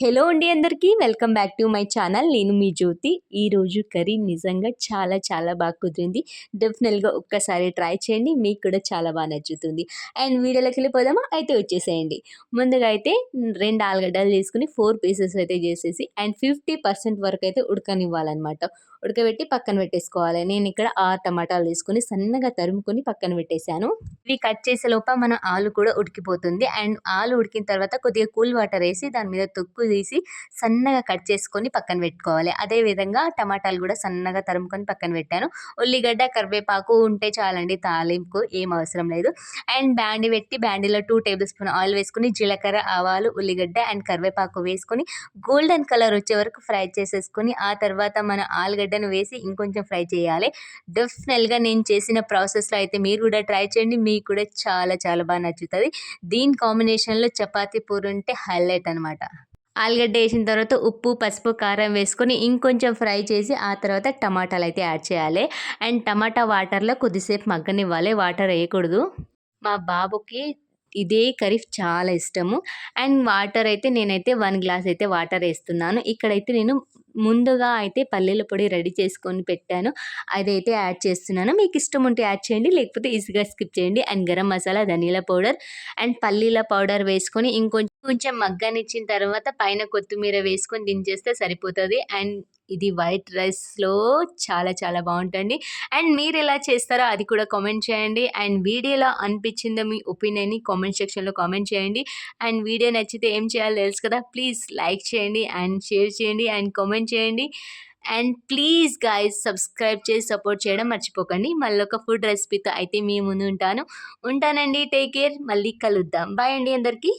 Hello అండి అందరికీ. Welcome back to my channel. నేను మీ జ్యోతి. ఈరోజు కర్రీ నిజంగా చాలా చాలా బాగా కుదిరింది. డెఫినెట్గా ఒక్కసారి ట్రై చేయండి. మీకు కూడా చాలా బాగా నచ్చుతుంది. అండ్ వీడియోలోకి వెళ్ళిపోదామా? అయితే వచ్చేసేయండి. ముందుగా అయితే రెండు ఆలుగడ్డలు తీసుకుని ఫోర్ పీసెస్ అయితే చేసేసి అండ్ ఫిఫ్టీ పర్సెంట్ వరకు అయితే ఉడకనివ్వాలన్నమాట. ఉడకబెట్టి పక్కన పెట్టేసుకోవాలి. నేను ఇక్కడ ఆరు టమాటాలు తీసుకుని సన్నగా తరుముకొని పక్కన పెట్టేశాను. ఇవి కట్ చేసే లోప మన ఆలు కూడా ఉడికిపోతుంది. అండ్ ఆలు ఉడికిన తర్వాత కొద్దిగా కూల్ వాటర్ వేసి దాని మీద తొక్కు తీసి సన్నగా కట్ చేసుకొని పక్కన పెట్టుకోవాలి. అదేవిధంగా టమాటాలు కూడా సన్నగా తరుముకొని పక్కన పెట్టాను. ఉల్లిగడ్డ కరివేపాకు ఉంటే చాలండి తాలింపు ఏం అవసరం లేదు. అండ్ బ్యాండి పెట్టి బ్యాండీలో టూ టేబుల్ స్పూన్ ఆయిల్ వేసుకుని జీలకర్ర ఆవాలు ఉల్లిగడ్డ అండ్ కరివేపాకు వేసుకొని గోల్డెన్ కలర్ వచ్చే వరకు ఫ్రై చేసేసుకొని ఆ తర్వాత మన ఆలుగడ్డను వేసి ఇంకొంచెం ఫ్రై చేయాలి. డెఫినెట్గా నేను చేసిన ప్రాసెస్లో అయితే మీరు కూడా ట్రై చేయండి. మీకు కూడా చాలా చాలా బాగా నచ్చుతుంది. దీని కాంబినేషన్లో చపాతీ పూరి ఉంటే హైలైట్ అనమాట ఆలుగడ్డ వేసిన తర్వాత ఉప్పు పసుపు కారం వేసుకొని ఇంకొంచెం ఫ్రై చేసి ఆ తర్వాత టమాటాలు అయితే యాడ్ చేయాలి. అండ్ టమాటా వాటర్లో కొద్దిసేపు మగ్గనివ్వాలి. వాటర్ వేయకూడదు. మా బాబుకి ఇదే కర్రీ చాలా ఇష్టము. అండ్ వాటర్ అయితే నేనైతే వన్ గ్లాస్ అయితే వాటర్ వేస్తున్నాను. ఇక్కడైతే నేను ముందుగా అయితే పల్లీల పొడి రెడీ చేసుకొని పెట్టాను. అదైతే యాడ్ చేస్తున్నాను. మీకు ఇష్టం ఉంటే యాడ్ చేయండి లేకపోతే ఈజీగా స్కిప్ చేయండి. అండ్ గరం మసాలా ధనియాల పౌడర్ అండ్ పల్లీల పౌడర్ వేసుకొని ఇంకొంచెం కొంచెం మగ్గనిచ్చిన తర్వాత పైన కొత్తిమీర వేసుకొని దించేస్తే సరిపోతుంది. అండ్ ఇది వైట్ రైస్లో చాలా చాలా బాగుంటుంది. అండ్ మీరు ఎలా చేస్తారో అది కూడా కామెంట్ చేయండి. అండ్ వీడియోలో అనిపించిందో మీ ఒపీనియన్ని కామెంట్ సెక్షన్లో కామెంట్ చేయండి. అండ్ వీడియో నచ్చితే ఏం చేయాలో తెలుసు కదా ప్లీజ్ లైక్ చేయండి అండ్ షేర్ చేయండి అండ్ కామెంట్ చేయండి. అండ్ ప్లీజ్ గాయస్ సబ్స్క్రైబ్ చేసి సపోర్ట్ చేయడం మర్చిపోకండి. మళ్ళీ ఒక ఫుడ్ రెసిపీతో అయితే మీ ముందు ఉంటాను. ఉంటానండి. Take care. మళ్ళీ కలుద్దాం. బాయ్ అండి అందరికీ.